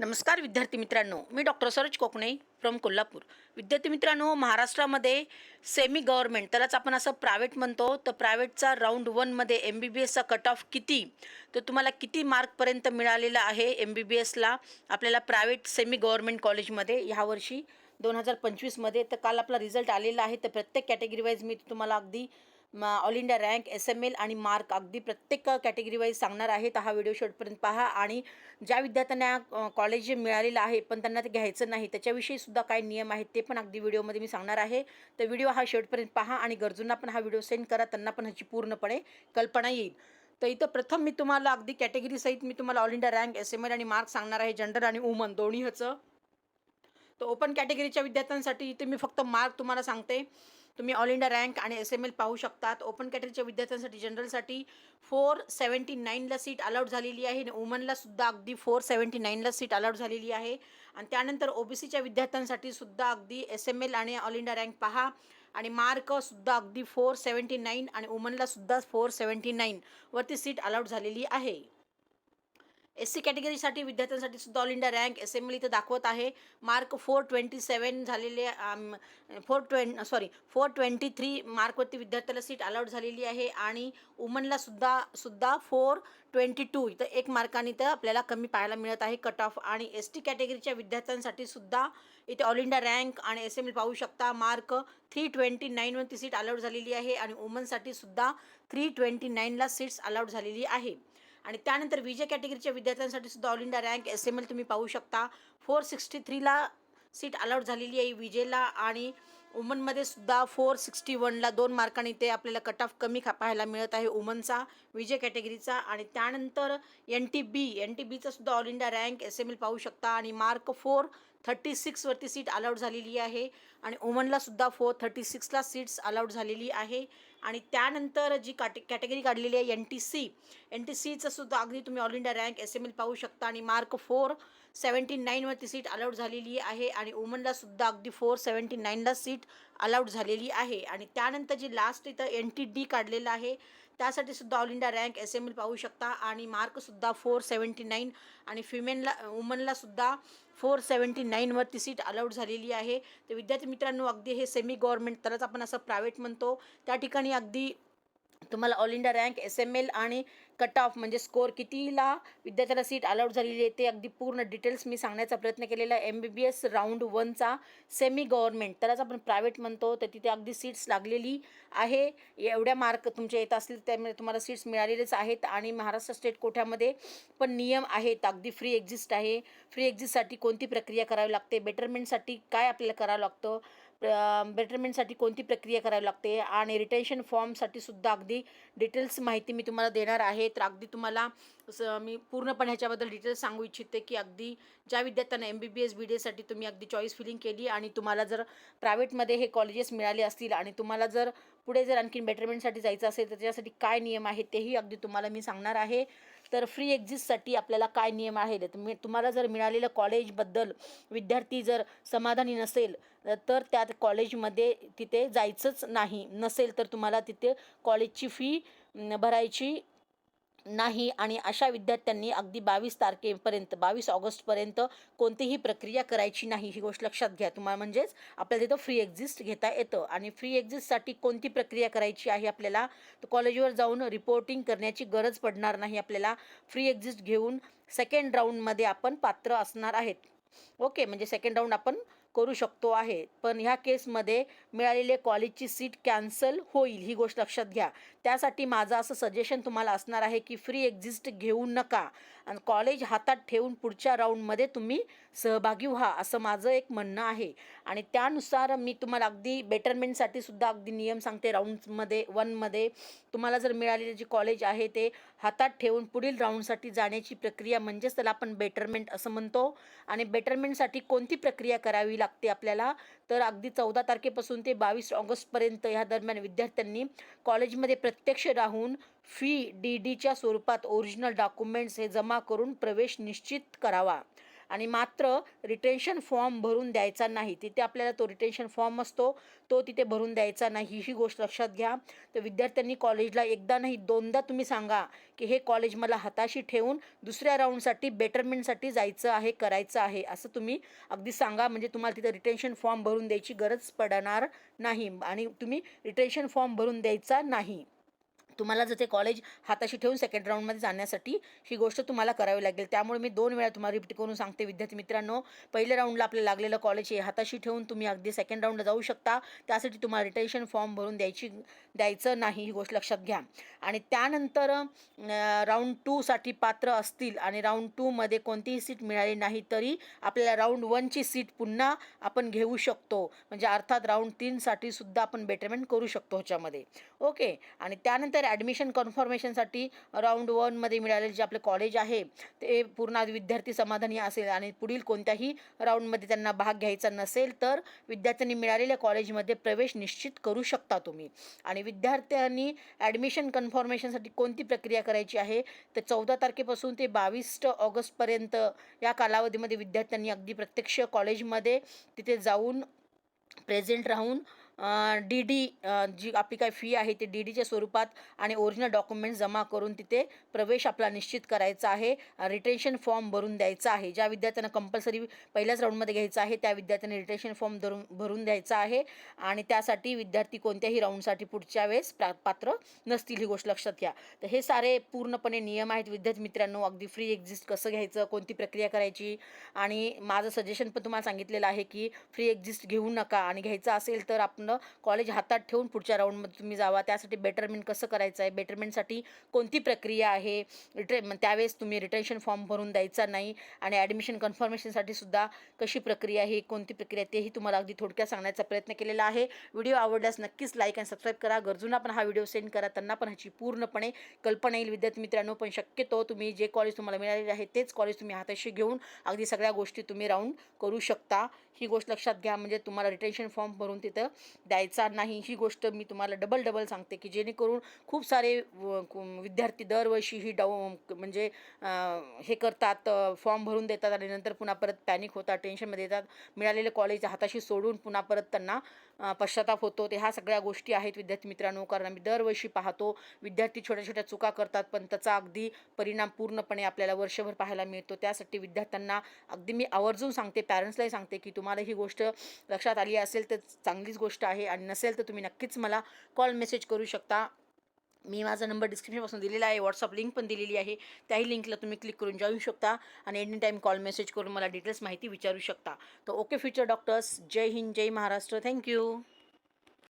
नमस्कार विद्यार्थी मित्रांनो मी डॉक्टर सरोज कोकणे फ्रॉम कोल्हापूर. विद्यार्थी मित्रांनो महाराष्ट्रामध्ये सेमी गव्हर्मेंट त्यालाच आपण असं प्रायव्हेट म्हणतो. तर प्रायव्हेटचा राऊंड वनमध्ये एम बी बी एसचा कट ऑफ किती? तर तुम्हाला किती मार्कपर्यंत मिळालेला आहे एम बी बी एसला आपल्याला प्रायव्हेट सेमी गव्हर्मेंट कॉलेजमध्ये ह्यावर्षी दोन हजार पंचवीसमध्ये तर काल आपला रिझल्ट आलेला आहे. तर प्रत्येक कॅटेगरी वाईज मी तुम्हाला अगदी मा all India rank S M L आणि मार्क अगदी प्रत्येक कॅटेगरी वाईज सांगणार आहे तर हा व्हिडिओ शेवटपर्यंत पहा. आणि ज्या विद्यार्थ्यांना कॉलेज मिळालेलं आहे पण त्यांना ते घ्यायचं नाही त्याच्याविषयी सुद्धा काय नियम आहेत ते पण अगदी व्हिडिओमध्ये मी सांगणार आहे. तर व्हिडिओ हा शेवटपर्यंत पहा आणि गरजूंना पण हा व्हिडिओ सेंड करा त्यांना पण ह्याची पूर्णपणे कल्पना येईल. तर इथं प्रथम मी तुम्हाला अगदी कॅटेगरी सहित मी तुम्हाला all India rank S M L आणि मार्क सांगणार आहे जनरल आणि वुमन दोन्ही ह्याचं तर ओपन कॅटेगरीच्या विद्यार्थ्यांसाठी इथे मी फक्त मार्क तुम्हाला सांगते. तुम्ही ऑल इंडिया रँक आणि एस एम एल पाहू शकतात. ओपन कॅटेगरीच्या विद्यार्थ्यांसाठी जनरलसाठी फोर सेवन्टी नाईनला सीट अलाउड झालेली आहे. आणि वुमनलासुद्धा अगदी फोर सेवन्टी नाईनला सीट अलाउड झालेली आहे. आणि त्यानंतर ओबीसीच्या विद्यार्थ्यांसाठी सुद्धा अगदी एस एम एल आणि ऑल इंडिया रँक पहा. आणि मार्कसुद्धा अगदी फोर सेवन्टी नाईन आणि वुमनलासुद्धा फोर सेवन्टी नाईनवरती सीट अलाउड झालेली आहे. एस सी कॅटेगरीसाठी विद्यार्थ्यांसाठी सुद्धा all India rank. S M L इथं दाखवत आहे. मार्क फोर ट्वेंटी सेवन झालेले four twenty sorry four twenty three मार्कवरती विद्यार्थ्याला सीट अलाउड झालेली आहे. आणि वुमनला सुद्धा सुद्धा फोर ट्वेंटी टू इथं एक मार्काने तर आपल्याला कमी पाहायला मिळत आहे. कट ऑफ आणि एस टी कॅटेगरीच्या विद्यार्थ्यांसाठी सुद्धा इथे ऑल इंडिया रँक आणि एस एम एल पाहू शकता. मार्क थ्री ट्वेंटी नाईनवरती सीट अलाउड झालेली आहे. आणि वुमनसाठी सुद्धा थ्री ट्वेंटी नाईनला सीट्स अलाउड झालेली आहे. आणि त्यानंतर विजय कॅटेगरीच्या विद्यार्थ्यांसाठी सुद्धा all India rank S M L तुम्ही पाहू शकता. फोर सिक्स्टी थ्रीला सीट अलाउड झालेली आहे विजेला आणि वुमनमध्ये सुद्धा फोर सिक्स्टी वनला दोन मार्कांनी ते आपल्याला कट ऑफ कमी खा पाहायला मिळत आहे वुमनचा विजय कॅटेगरीचा आणि त्यानंतर N T B N T बीचा सुद्धा all India rank S M L पाहू शकता आणि मार्क फोर थर्टी सिक्सवरती सीट अलाउड झालेली आहे आणि वुमनला सुद्धा फोर थर्टी सिक्सला सीट्स अलाउड झालेली आहे. आणि त्यानंतर जी काटे कॅटेगरी काढलेली आहे N T C N T सीचं सुद्धा अगदी तुम्ही all India rank S M L पाहू शकता आणि मार्क फोर सेवन्टी नाईनवरती सीट अलाउड झालेली आहे आणि वुमनला सुद्धा अगदी फोर सेवन्टी नाईनला सीट अलाउड झालेली आहे. आणि त्यानंतर जी लास्ट इथं एन टी डी काढलेलं आहे त्यासाठी सुद्धा all India rank S M L पाहू शकता. आणि मार्कसुद्धा फोर सेवन्टी नाईन आणि फिमेनला वुमनला सुद्धा फोर सेवन्टी नाईनवरती सीट अलाउड झालेली आहे. तर विद्यार्थी मित्रांनो अगदी हे सेमी गव्हर्नमेंट तरच आपण असं प्रायव्हेट म्हणतो. त्या ठिकाणी अगदी तुम्हाला all India rank S M L आणि कट ऑफ म्हणजे स्कोअर कितीला विद्यार्थ्याला सीट अलाउड झालेली आहे ते अगदी पूर्ण डिटेल्स मी सांगण्याचा प्रयत्न केलेला आहे. M B B S round वनचा semi government त्यालाच आपण प्रायव्हेट म्हणतो तर तिथे अगदी सीट्स लागलेली आहे. एवढ्या मार्क तुमचे येत असतील त्यामुळे तुम्हाला सीट्स मिळालेलेच आहेत आणि महाराष्ट्र स्टेट कोठ्यामध्ये पण नियम आहेत. अगदी फ्री एक्झिस्ट आहे. फ्री एक्झिस्टसाठी कोणती प्रक्रिया करावी लागते? बेटरमेंटसाठी काय आपल्याला करावं लागतं? बेटरमेंटसाठी कोणती प्रक्रिया करावी लागते आणि रिटेन्शन फॉर्मसाठी सुद्धा अगदी डिटेल्स माहिती मी तुम्हाला देणार आहे. तर अगदी तुम्हाला स मी पूर्णपणे ह्याच्याबद्दल डिटेल्स सांगू इच्छिते की अगदी ज्या विद्यार्थ्यांना M B B S B D एससाठी तुम्ही अगदी चॉईस फिलिंग केली आणि तुम्हाला जर प्रायव्हेटमध्ये हे कॉलेजेस मिळाले असतील आणि तुम्हाला जर पुढे जर आणखीन बेटरमेंटसाठी जायचं असेल तर त्याच्यासाठी काय नियम आहेत तेही अगदी तुम्हाला मी सांगणार आहे. तर फ्री एक्झिस्टसाठी आपल्याला काय नियम आहेत? मी तुम्हाला जर मिळालेलं कॉलेजबद्दल विद्यार्थी जर समाधानी नसेल तर त्या कॉलेजमध्ये तिथे जायचंच नाही. नसेल तर तुम्हाला तिथे कॉलेजची फी भरायची नाही आणि अशा विद्यार्थ्यांनी अगदी बावीस तारखेपर्यंत बावीस ऑगस्टपर्यंत कोणतीही प्रक्रिया करायची नाही ही गोष्ट लक्षात घ्या. तुम्हाला म्हणजेच आपल्याला तिथं फ्री एक्झिस्ट घेता येतं आणि फ्री एक्झिस्टसाठी कोणती प्रक्रिया करायची आहे आपल्याला? तर कॉलेजवर जाऊन रिपोर्टिंग करण्याची गरज पडणार नाही आपल्याला. फ्री एक्झिस्ट घेऊन सेकंड राऊंडमध्ये आपण पात्र असणार आहेत. ओके म्हणजे सेकंड राऊंड आपण करू शकतो आहे. पण ह्या केसमध्ये मिळालेले कॉलेजची सीट कॅन्सल होईल ही गोष्ट लक्षात घ्या. त्यासाठी माझं असं सजेशन तुम्हाला असणार आहे की फ्री एक्झिस्ट घेऊ नका. आणि कॉलेज हातात ठेवून पुढच्या राऊंडमध्ये तुम्ही सहभागी व्हा असं माझं एक म्हणणं आहे. आणि त्यानुसार मी तुम्हाला अगदी बेटरमेंटसाठी सुद्धा अगदी नियम सांगते राऊंडमध्ये वनमध्ये तुम्हाला जर मिळालेले जे कॉलेज आहे ते हातात ठेवून पुढील राऊंडसाठी जाण्याची प्रक्रिया म्हणजेच त्याला आपण बेटरमेंट असं म्हणतो. आणि बेटरमेंटसाठी कोणती प्रक्रिया करावी लागते आपल्याला. तर अगदी चौदा तारखेपासून ते बावीस ऑगस्टपर्यंत ह्या दरम्यान विद्यार्थ्यांनी कॉलेजमध्ये प्रत्यक्ष राहून फी डी डीच्या स्वरूपात ओरिजिनल डॉक्युमेंट्स हे जमा करून प्रवेश निश्चित करावा. आणि मात्र रिटेन्शन फॉर्म भरून द्यायचा नाही. तिथे आपल्याला तो रिटेन्शन फॉर्म असतो तो तिथे भरून द्यायचा नाही. ही गोष्ट लक्षात घ्या. तर विद्यार्थ्यांनी कॉलेजला एकदा नाही दोनदा तुम्ही सांगा की हे कॉलेज मला हाताशी ठेवून दुसऱ्या राऊंडसाठी बेटरमेंटसाठी जायचं आहे करायचं आहे असं तुम्ही अगदी सांगा. म्हणजे तुम्हाला तिथे रिटेन्शन फॉर्म भरून द्यायची गरज पडणार नाही. आणि तुम्ही रिटेन्शन फॉर्म भरून द्यायचा नाही. तुम्हाला जर ते कॉलेज हाताशी ठेवून सेकंड राऊंडमध्ये जाण्यासाठी ही गोष्ट तुम्हाला करावी लागेल. त्यामुळे मी दोन वेळा तुम्हाला रिपीट करून सांगते विद्यार्थी मित्रांनो. पहिल्या राऊंडला आपल्याला लागलेलं कॉलेज हे हाताशी ठेवून तुम्ही अगदी सेकंड राऊंडला जाऊ शकता. त्यासाठी तुम्हाला रिटेन्शन फॉर्म भरून द्यायची द्यायचं नाही ही गोष्ट लक्षात घ्या. आणि त्यानंतर राऊंड टूसाठी पात्र असतील आणि राऊंड टूमध्ये कोणतीही सीट मिळाली नाही तरी आपल्याला राऊंड वनची सीट पुन्हा आपण घेऊ शकतो. म्हणजे अर्थात राऊंड तीनसाठी सुद्धा आपण बेटरमेंट करू शकतो ह्याच्यामध्ये. ओके आणि त्यानंतर ॲडमिशन कन्फर्मेशनसाठी राऊंड वनमध्ये मिळालेले जे आपले कॉलेज आहे ते पूर्ण विद्यार्थी समाधानी असेल आणि पुढील कोणत्याही राऊंडमध्ये त्यांना भाग घ्यायचा नसेल तर विद्यार्थ्यांनी मिळालेल्या कॉलेजमध्ये प्रवेश निश्चित करू शकता तुम्ही. आणि विद्यार्थ्यांनी ॲडमिशन कन्फर्मेशनसाठी कोणती प्रक्रिया करायची आहे तर चौदा तारखेपासून ते बावीस ऑगस्टपर्यंत या कालावधीमध्ये विद्यार्थ्यांनी अगदी प्रत्यक्ष कॉलेजमध्ये तिथे जाऊन प्रेझेंट राहून डी डी जी आपली काय फी आहे ती डी डीच्या स्वरूपात आणि ओरिजिनल डॉक्युमेंट जमा करून तिथे प्रवेश आपला निश्चित करायचा आहे. रिटेन्शन फॉर्म भरून द्यायचा आहे. ज्या विद्यार्थ्यांना कंपल्सरी पहिल्याच राऊंडमध्ये घ्यायचं आहे त्या विद्यार्थ्यांनी रिटेन्शन फॉर्म धरून भरून द्यायचा आहे. आणि त्यासाठी विद्यार्थी कोणत्याही राऊंडसाठी पुढच्या वेळेस प्रा पात्र नसतील ही गोष्ट लक्षात घ्या. तर हे सारे पूर्णपणे नियम आहेत विद्यार्थी मित्रांनो. अगदी फ्री एक्झिस्ट कसं घ्यायचं कोणती प्रक्रिया करायची? आणि माझं सजेशन पण तुम्हाला सांगितलेलं आहे की फ्री एक्झिस्ट घेऊ नका. आणि घ्यायचं असेल तर आपण कॉलेज हातात ठेवून पुढच्या राऊंडमध्ये तुम्ही जावा. त्यासाठी बेटरमेंट कसं करायचं आहे बेटरमेंटसाठी कोणती प्रक्रिया आहे? रिटे त्यावेळेस तुम्ही रिटेन्शन फॉर्म भरून द्यायचा नाही आणि ॲडमिशन कन्फर्मेशनसाठी सुद्धा कशी प्रक्रिया आहे कोणती प्रक्रिया तेही तुम्हाला अगदी थोडक्यात सांगण्याचा प्रयत्न केलेला आहे. व्हिडिओ आवडल्यास नक्कीच लाईक आणि सबस्क्राईब करा. गरजूंना पण हा व्हिडिओ सेंड करा. त्यांना पण ह्याची पूर्णपणे कल्पना येईल. विद्यार्थी मित्रांनो पण शक्यतो तुम्ही जे कॉलेज तुम्हाला मिळालेले आहे तेच कॉलेज तुम्ही हाताशी घेऊन अगदी सगळ्या गोष्टी तुम्ही राऊंड करू शकता. ही गोष्ट लक्षात घ्या. म्हणजे तुम्हाला रिटेन्शन फॉर्म भरून तिथं द्यायचा नाही. ही गोष्ट मी तुम्हाला डबल डबल सांगते की जेणेकरून खूप सारे विद्यार्थी दरवर्षी ही डाऊ म्हणजे हे करतात फॉर्म भरून देतात आणि नंतर पुन्हा परत पॅनिक होतात टेन्शनमध्ये येतात. मिळालेले कॉलेज हाताशी सोडून पुन्हा परत त्यांना पश्चाताप होतो. ते ह्या सगळ्या गोष्टी आहेत विद्यार्थी मित्रांनो. कारण आम्ही दरवर्षी पाहतो विद्यार्थी छोट्या छोट्या चुका करतात पण त्याचा अगदी परिणाम पूर्णपणे आपल्याला वर्षभर पाहायला मिळतो. त्यासाठी विद्यार्थ्यांना अगदी मी आवर्जून सांगते पॅरेंट्सलाही सांगते की तुम्हाला ही गोष्ट लक्षात आली असेल तर चांगलीच गोष्ट आहे. आणि नसेल तर तुम्ही नक्कीच मला कॉल मेसेज करू शकता. मी माझा नंबर डिस्क्रिप्शनपासून दिलेला आहे. व्हॉट्सअप लिंक पण दिलेली आहे. त्याही लिंकला तुम्ही क्लिक करून जाऊ शकता आणि एनी टाईम कॉल मेसेज करून मला डिटेल्स माहिती विचारू शकता. तर ओके फ्युचर डॉक्टर्स जय हिंद जय महाराष्ट्र. Thank you